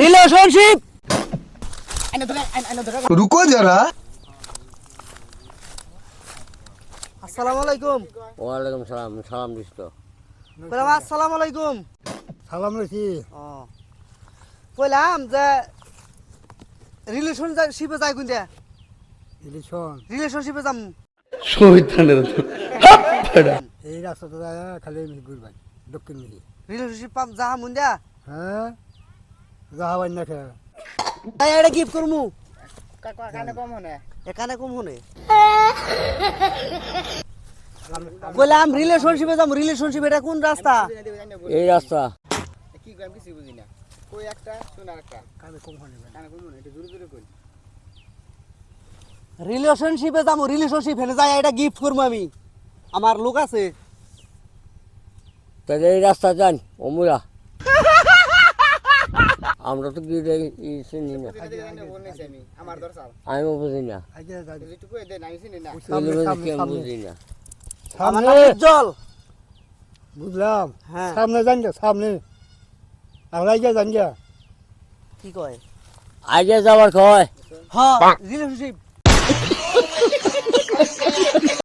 Relationship রুকো যারা। আসসালামু আলাইকুম। ওয়ালাইকুম সালাম সালাম দিষ্ট বললাম আসসালামু আলাইকুম। সালাম রইছি বললাম যে রিলেশন শিপে যাই কোন দিয়া রিলেশন রিলেশনশিপে যাম। শহীদ এই রাস্তাটা খালি ঘুরবাই। দক্ষিণ দিকে রিলেশনশিপ পাম যাহা হ্যাঁ? না খেয়ে। তাই এটা গিফট করমু। কানে কম হনে। এখানে কম হনে। বললাম রিলেশনশিপে যাম রিলেশনশিপ এটা কোন রাস্তা? এই রাস্তা। কি কই আমি কিছু বুঝি না। কই একটা শোনা একটা কানে কম হনে কানে কই মনে এটা জোরে জোরে কই। রিলেশনশিপে যাম রিলেশনশিপ হেনে যাই এটা গিফট করব আমি। আমার লোক আছে। তাহলে এই রাস্তা যান অমুরা। আমরা তো গিয়ে চিনি না। বলনেছি আমি আমার আমিও বুঝি না। বুঝি না জল বুঝলাম। হ্যাঁ। সামনে যান সামনে। আমরা আগে যান গে কি কয়? আগে যাওয়ার কয়? হ্যাঁ